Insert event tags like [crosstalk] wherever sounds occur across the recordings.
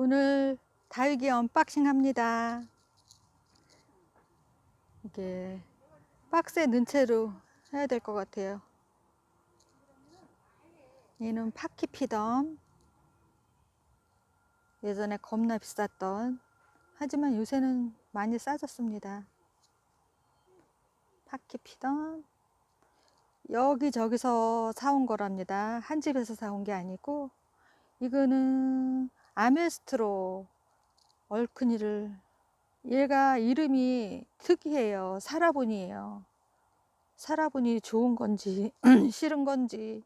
오늘 다육이 언박싱 합니다. 이게 박스에 넣은 채로 해야 될 것 같아요. 얘는 파키피덤. 예전에 겁나 비쌌던. 하지만 요새는 많이 싸졌습니다. 파키피덤. 여기저기서 사온 거랍니다. 한 집에서 사온 게 아니고, 이거는 아메스트로 얼큰이를 얘가 이름이 특이해요. 사라본이에요. 사라본이 좋은 건지 [clears throat] 싫은 건지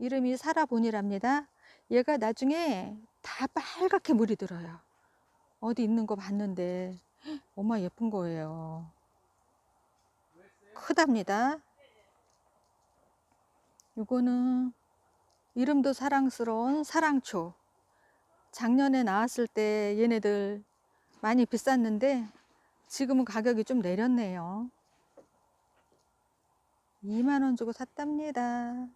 이름이 사라본이랍니다. 얘가 나중에 다 빨갛게 물이 들어요. 어디 있는 거 봤는데 [gasps] 엄마 예쁜 거예요. 크답니다. 이거는 이름도 사랑스러운 사랑초. 작년에 나왔을 때 얘네들 많이 비쌌는데 지금은 가격이 좀 내렸네요. 2만원 주고 샀답니다.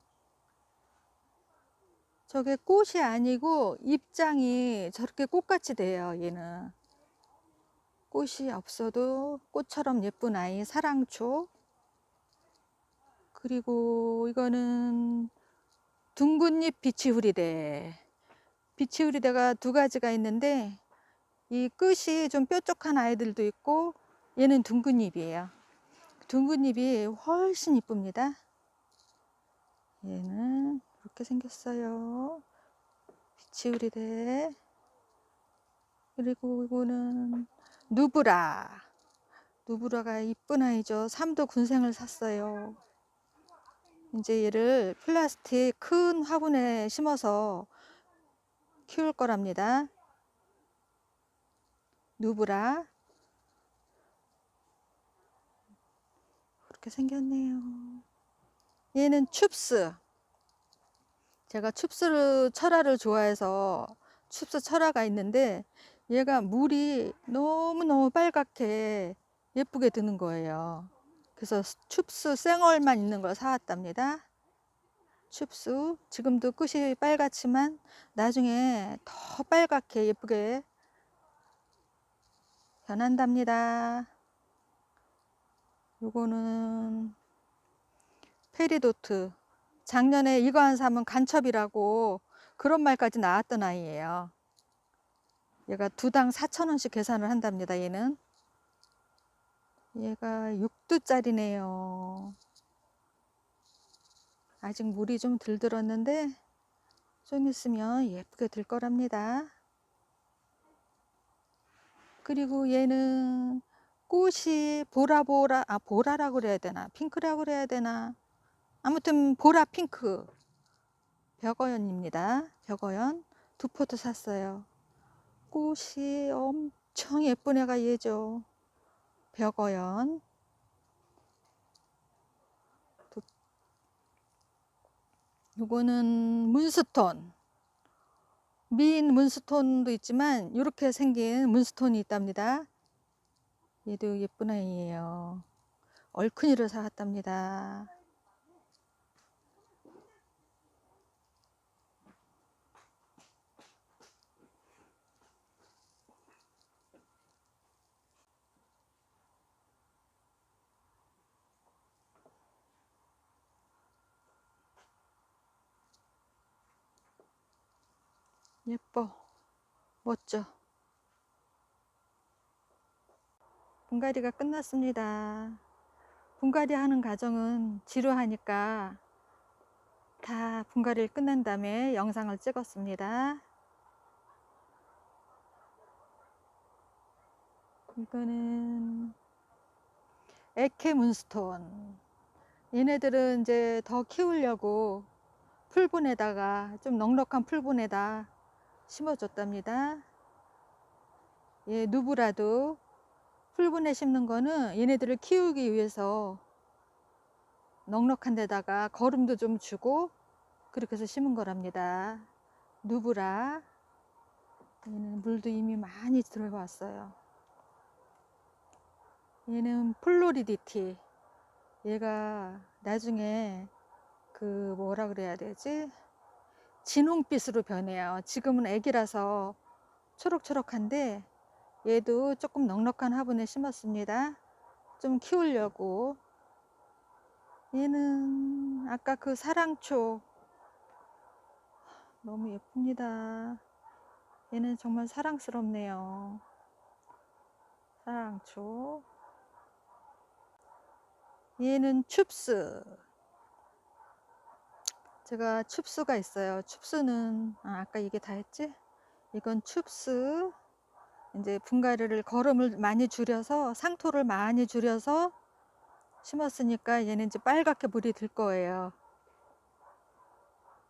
저게 꽃이 아니고 입장이 저렇게 꽃같이 돼요, 얘는. 꽃이 없어도 꽃처럼 예쁜 아이 사랑초. 그리고 이거는 둥근잎 비치후리대. 비치후리대가 두 가지가 있는데 이 끝이 좀 뾰족한 아이들도 있고 얘는 둥근 잎이에요. 둥근 잎이 훨씬 이쁩니다. 얘는 이렇게 생겼어요. 비치우리대. 그리고 이거는 누브라. 누브라가 이쁜 아이죠. 삼도 군생을 샀어요. 이제 얘를 플라스틱 큰 화분에 심어서 키울 거랍니다. 누브라. 그렇게 생겼네요. 얘는 춥스. 제가 춥스 철화를 좋아해서 춥스 철화가 있는데 얘가 물이 너무너무 빨갛게 예쁘게 드는 거예요. 그래서 춥스 생얼만 있는 걸 사왔답니다. 춥스. 지금도 끝이 빨갛지만 나중에 더 빨갛게 예쁘게 변한답니다. 요거는 페리도트. 작년에 이거 한 사면 간첩이라고 그런 말까지 나왔던 아이예요. 얘가 두 당 4,000원씩 계산을 한답니다. 얘는. 얘가 6두짜리네요. 아직 물이 좀 덜 들었는데 좀 있으면 예쁘게 들 거랍니다. 그리고 얘는 꽃이 보라보라, 아, 보라라고 그래야 되나? 핑크라고 그래야 되나? 아무튼 보라 핑크. 벽어연입니다. 벽어연. 두 포트 샀어요. 꽃이 엄청 예쁜 애가 얘죠. 벽어연. 요거는 문스톤. 미인 문스톤도 있지만 이렇게 생긴 문스톤이 있답니다. 얘도 예쁜 아이예요. 얼큰이를 사왔답니다. 예뻐. 멋져. 분갈이가 끝났습니다. 분갈이 하는 과정은 지루하니까 다 분갈이를 끝낸 다음에 영상을 찍었습니다. 이거는 에케 문스톤. 얘네들은 이제 더 키우려고 풀분에다가 좀 넉넉한 풀분에다 심어줬답니다. 예, 누브라도 풀분에 심는 거는 얘네들을 키우기 위해서 넉넉한 데다가 거름도 좀 주고 그렇게 해서 심은 거랍니다. 누브라. 얘는 물도 이미 많이 들어왔어요. 얘는 플로리디티. 얘가 나중에 그 뭐라 그래야 되지? 진홍빛으로 변해요. 지금은 애기라서 초록초록한데 얘도 조금 넉넉한 화분에 심었습니다. 좀 키우려고. 얘는 아까 그 사랑초 너무 예쁩니다. 얘는 정말 사랑스럽네요. 사랑초. 얘는 춥스. 제가 춥스가 있어요. 춥스는 아, 아까 이게 다 했지? 이건 춥스. 이제 분갈이를 거름을 많이 줄여서 상토를 많이 줄여서 심었으니까 얘는 이제 빨갛게 물이 들 거예요.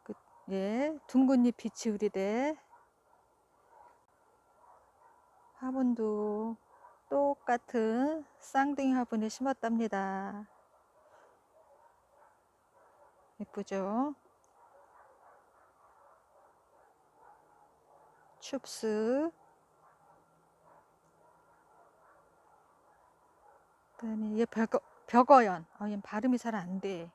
그, 예, 둥근 잎이 지우리대. 화분도 똑같은 쌍둥이 화분에 심었답니다. 예쁘죠? 춥스. 그다음에 얘 벽어, 벽어연. 어, 얘 발음이 잘 안돼.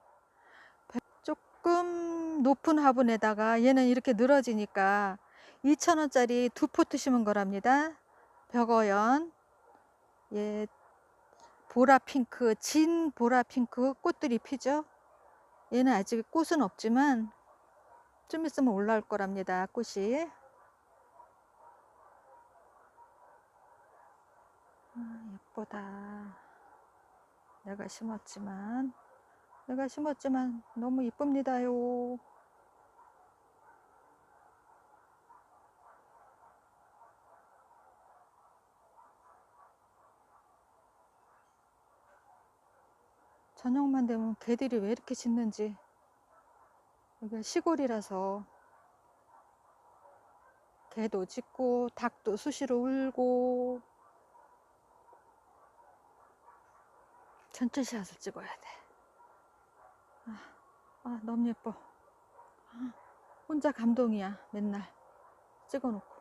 조금 높은 화분에다가 얘는 이렇게 늘어지니까 2,000원짜리 두 포트 심은 거랍니다. 벽어연. 얘 보라 핑크 진 보라 핑크 꽃들이 피죠? 얘는 아직 꽃은 없지만 좀 있으면 올라올 거랍니다 꽃이 아, 예쁘다. 내가 심었지만, 내가 심었지만 너무 이쁩니다요. 저녁만 되면 개들이 왜 이렇게 짖는지. 여기가 시골이라서 개도 짖고 닭도 수시로 울고 전체 샷을 찍어야 돼. 아, 아, 너무 예뻐. 아, 혼자 감동이야, 맨날. 찍어놓고.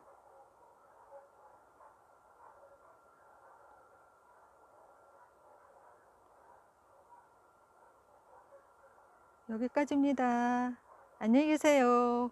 여기까지입니다. 안녕히 계세요.